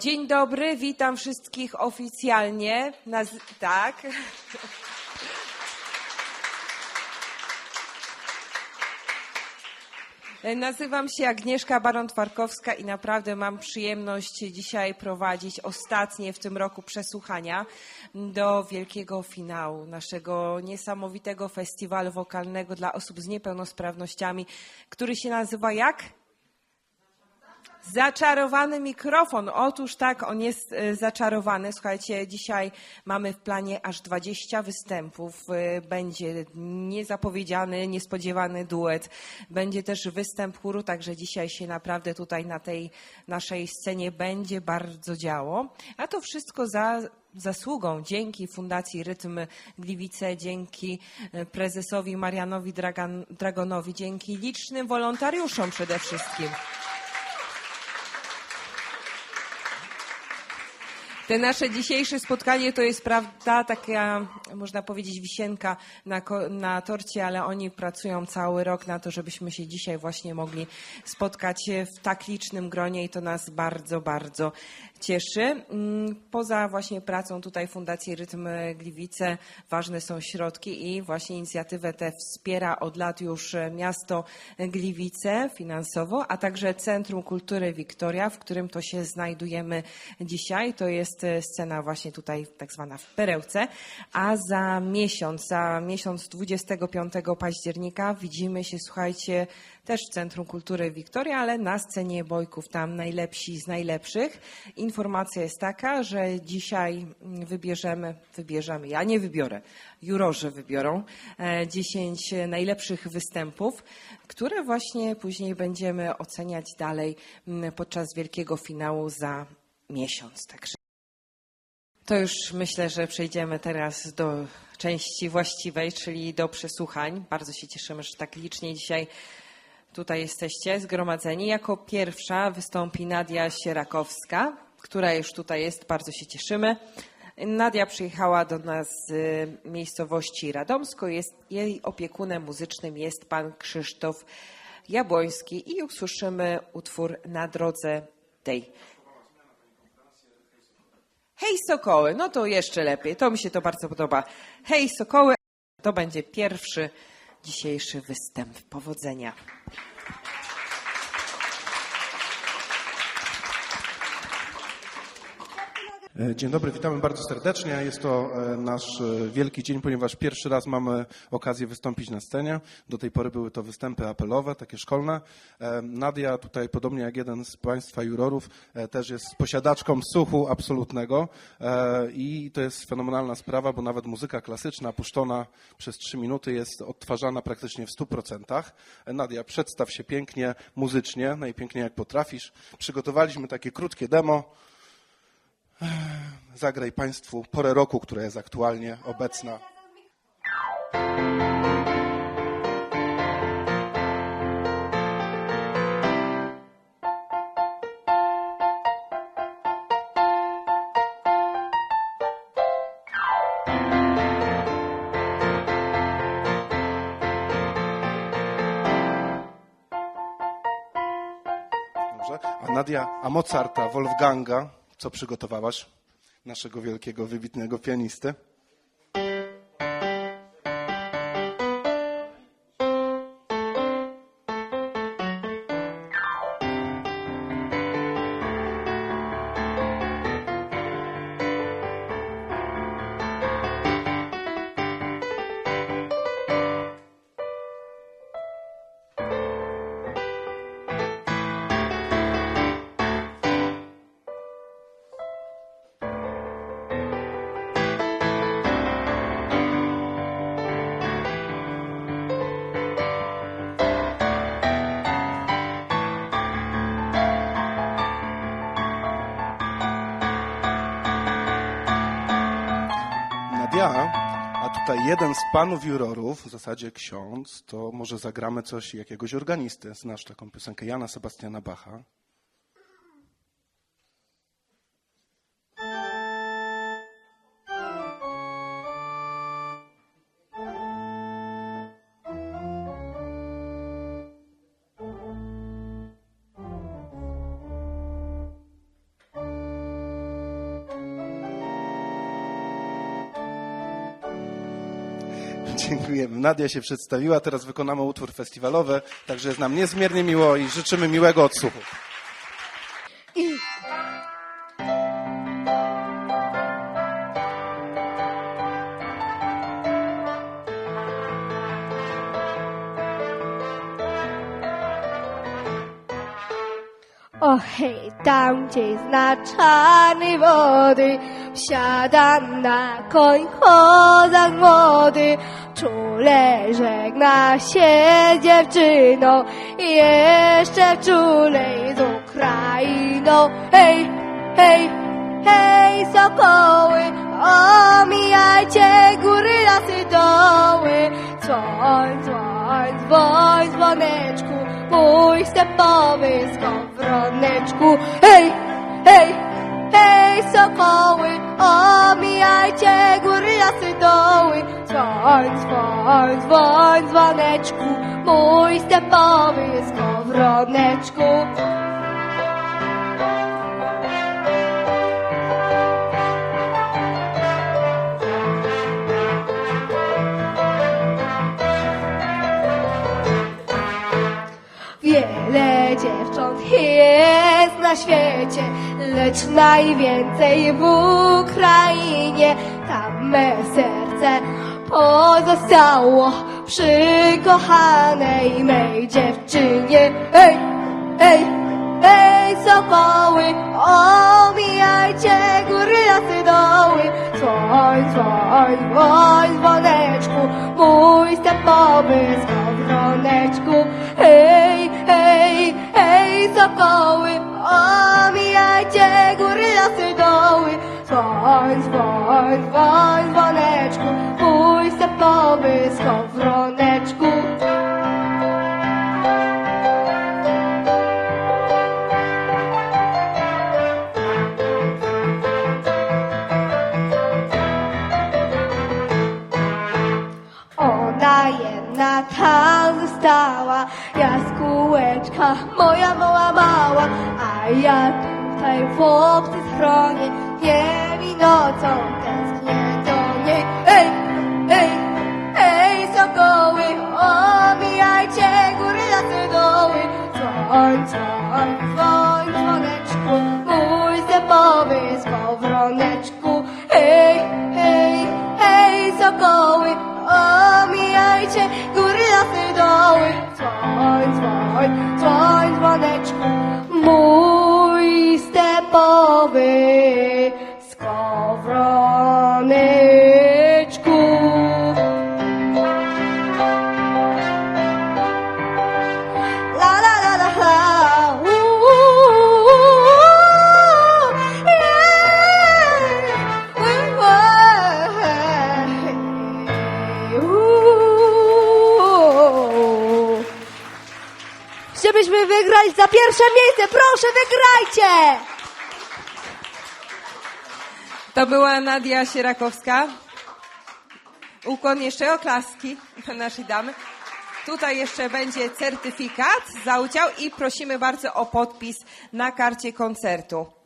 Dzień dobry, witam wszystkich oficjalnie. Naz- tak. Nazywam się Agnieszka Baron-Twarkowska i naprawdę mam przyjemność dzisiaj prowadzić ostatnie w tym roku przesłuchania do wielkiego finału naszego niesamowitego festiwalu wokalnego dla osób z niepełnosprawnościami, który się nazywa jak? Zaczarowany mikrofon. Otóż tak, on jest e, zaczarowany. Słuchajcie, dzisiaj mamy w planie aż 20 występów. E, Będzie niezapowiedziany, niespodziewany duet. Będzie też występ chóru, także dzisiaj się naprawdę tutaj na tej naszej scenie będzie bardzo działo. A to wszystko za zasługą dzięki Fundacji Rytm Gliwice, dzięki e, prezesowi Marianowi Dragan, Dragonowi, dzięki licznym wolontariuszom przede wszystkim. Te nasze dzisiejsze spotkanie to jest prawda taka, można powiedzieć, wisienka na, na torcie, ale oni pracują cały rok na to, żebyśmy się dzisiaj właśnie mogli spotkać w tak licznym gronie i to nas bardzo, bardzo cieszy. Mm, Poza właśnie pracą tutaj Fundacji Rytm Gliwice ważne są środki i właśnie inicjatywę tę wspiera od lat już miasto Gliwice finansowo, a także Centrum Kultury Wiktoria, w którym to się znajdujemy dzisiaj. To jest e, scena właśnie tutaj tak zwana w Perełce, a za miesiąc, za miesiąc 25 października widzimy się, słuchajcie, też w Centrum Kultury Wiktoria, ale na scenie Bojków, tam najlepsi z najlepszych. Informacja jest taka, że dzisiaj mm, wybierzemy, wybierzemy, ja nie wybiorę, jurorzy wybiorą e, 10 najlepszych występów, które właśnie później będziemy oceniać dalej mm, podczas wielkiego finału za miesiąc. Także to już myślę, że przejdziemy teraz do części właściwej, czyli do przesłuchań. Bardzo się cieszymy, że tak licznie dzisiaj tutaj jesteście zgromadzeni. Jako pierwsza wystąpi Nadia Sierakowska, która już tutaj jest. Bardzo się cieszymy. Nadia przyjechała do nas z miejscowości Radomsko. Jest, jej opiekunem muzycznym jest pan Krzysztof Jabłoński i usłyszymy utwór Na drodze tej. Hej Sokoły, no to jeszcze lepiej, to mi się to bardzo podoba. Hej Sokoły, to będzie pierwszy dzisiejszy występ. Powodzenia. Dzień dobry, witamy bardzo serdecznie. Jest to e, nasz e, wielki dzień, ponieważ pierwszy raz mamy okazję wystąpić na scenie. Do tej pory były to występy apelowe, takie szkolne. E, Nadia tutaj, podobnie jak jeden z Państwa jurorów, e, też jest posiadaczką słuchu absolutnego E, i to jest fenomenalna sprawa, bo nawet muzyka klasyczna puszczona przez trzy minuty jest odtwarzana praktycznie w 100%. E, Nadia, przedstaw się pięknie, muzycznie, najpiękniej jak potrafisz. Przygotowaliśmy takie krótkie demo. Zagraj Państwu porę roku, która jest aktualnie obecna. Dobrze. A Nadia, a Mozarta, Wolfganga, co przygotowałaś? Naszego wielkiego, wybitnego pianisty. Tutaj jeden z panów jurorów, w zasadzie ksiądz, to może zagramy coś jakiegoś organisty. Znasz taką piosenkę Jana Sebastiana Bacha? Dziękujemy. Nadia się przedstawiła, teraz wykonamy utwór festiwalowy, także jest nam niezmiernie miło i życzymy miłego odsłuchu. O hej, tam gdzie znaczanej wody Wsiadam na koń kozak młody. Czule żegna się dziewczyną I jeszcze czulej z Ukrainą. Hej, hej, hej sokoły Omijajcie góry, lasy, doły. Dzwoń, dzwoń, dzwoń, dzwoneczku boj se povinskom vrodnečku. Hej, hej, hej, sokoły, omijajcie górjasy doły. Dzwoń, dzwoń, dzwoń, dzwoneczku, mój stepowisko w rodneczku. Świecie, lecz najwięcej w Ukrainie. Tam me serce pozostało przy kochanej mej dziewczynie. Hej, hej, hej, sokoły, omijajcie góry, lasy, doły. Dzwoń, dzwoń, dzwoń, dzwoneczku, mój stepowy skowroneczku. Hej, hej, hej, sokoły, omijajcie góry, lasy, doły. Dzwoń, dzwoń, dzwoń, dzwoneczku, mój stepowy skowroneczku. Ona jaskółeczka moja mała mała, a ja tutaj w obcy schronie, dniem i nocą tęsknię do niej. Hej, hej, hej, sokoły, omijajcie góry, lasy, doły, dzwoń, dzwoń, dzwoń, dzwoneczku, mój stepowy skowroneczku. Hej, hej, hej, sokoły, omijajcie góry, lasy, doły. Dzwoń, dzwoń, dzwoń, dzwoneczku, Za pierwsze miejsce, proszę wygrajcie! To była Nadia Sierakowska. Ukłon jeszcze oklaski dla naszej damy. Tutaj jeszcze będzie certyfikat za udział i prosimy bardzo o podpis na karcie koncertu.